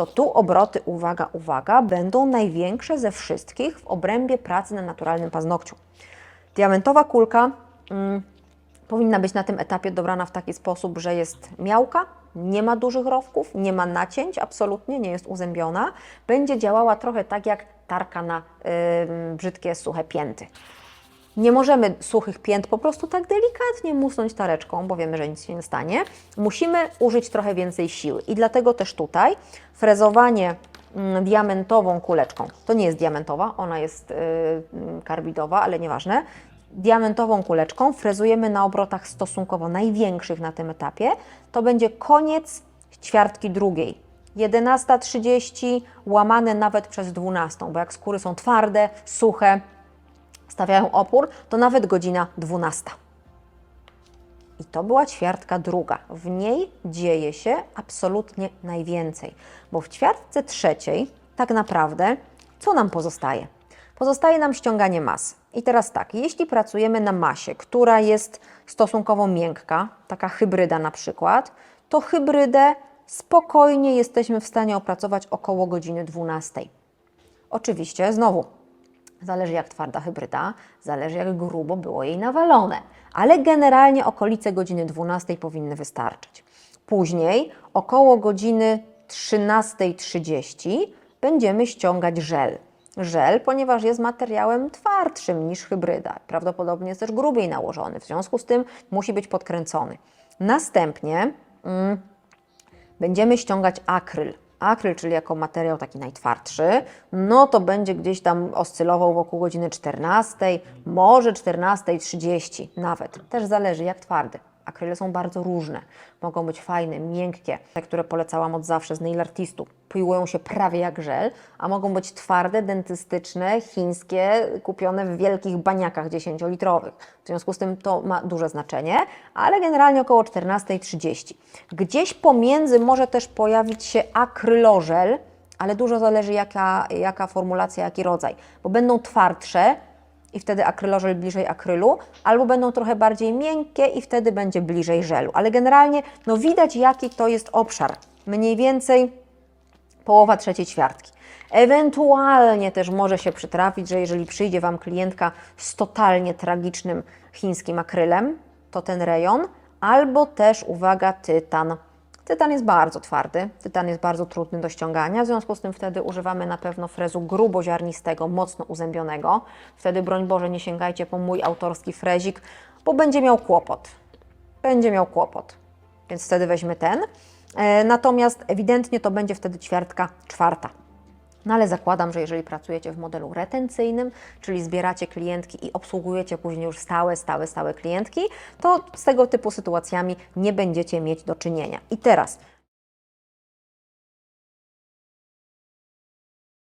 to tu obroty, uwaga, uwaga, będą największe ze wszystkich w obrębie pracy na naturalnym paznokciu. Diamentowa kulka mm, powinna być na tym etapie dobrana w taki sposób, że jest miałka, nie ma dużych rowków, nie ma nacięć, absolutnie nie jest uzębiona. Będzie działała trochę tak jak tarka na brzydkie, suche pięty. Nie możemy suchych pięt po prostu tak delikatnie musnąć tareczką, bo wiemy, że nic się nie stanie. Musimy użyć trochę więcej siły i dlatego też tutaj frezowanie mm, diamentową kuleczką, to nie jest diamentowa, ona jest yy, karbidowa, ale nieważne, diamentową kuleczką frezujemy na obrotach stosunkowo największych na tym etapie, to będzie koniec ćwiartki drugiej. 11.30 łamane nawet przez 12, bo jak skóry są twarde, suche, stawiają opór, to nawet godzina 12. I to była ćwiartka druga. W niej dzieje się absolutnie najwięcej, bo w ćwiartce trzeciej tak naprawdę co nam pozostaje? Pozostaje nam ściąganie mas. I teraz tak, jeśli pracujemy na masie, która jest stosunkowo miękka, taka hybryda na przykład, to hybrydę spokojnie jesteśmy w stanie opracować około godziny 12. Oczywiście, znowu, Zależy jak twarda hybryda, zależy jak grubo było jej nawalone, ale generalnie okolice godziny 12 powinny wystarczyć. Później, około godziny 13.30 będziemy ściągać żel. Żel, ponieważ jest materiałem twardszym niż hybryda, prawdopodobnie jest też grubiej nałożony, w związku z tym musi być podkręcony. Następnie mm, będziemy ściągać akryl. Akryl, czyli jako materiał taki najtwardszy, no to będzie gdzieś tam oscylował wokół godziny 14, może 14.30 nawet. Też zależy jak twardy. Akryle są bardzo różne. Mogą być fajne, miękkie, te, które polecałam od zawsze z nail artistu. Piłują się prawie jak żel, a mogą być twarde, dentystyczne, chińskie, kupione w wielkich baniakach 10-litrowych. W związku z tym to ma duże znaczenie, ale generalnie około 14.30. Gdzieś pomiędzy może też pojawić się akrylożel, ale dużo zależy jaka, jaka formulacja, jaki rodzaj, bo będą twardsze, i wtedy akrylożel bliżej akrylu, albo będą trochę bardziej miękkie i wtedy będzie bliżej żelu. Ale generalnie no widać, jaki to jest obszar. Mniej więcej połowa trzeciej ćwiartki. Ewentualnie też może się przytrafić, że jeżeli przyjdzie Wam klientka z totalnie tragicznym chińskim akrylem, to ten rejon, albo też, uwaga, tytan. Tytan jest bardzo twardy, tytan jest bardzo trudny do ściągania, w związku z tym wtedy używamy na pewno frezu gruboziarnistego, mocno uzębionego. Wtedy, broń Boże, nie sięgajcie po mój autorski frezik, bo będzie miał kłopot. Będzie miał kłopot, więc wtedy weźmy ten. E, Natomiast ewidentnie to będzie wtedy ćwiartka czwarta. No ale zakładam, że jeżeli pracujecie w modelu retencyjnym, czyli zbieracie klientki i obsługujecie później już stałe, stałe, stałe klientki, to z tego typu sytuacjami nie będziecie mieć do czynienia. I teraz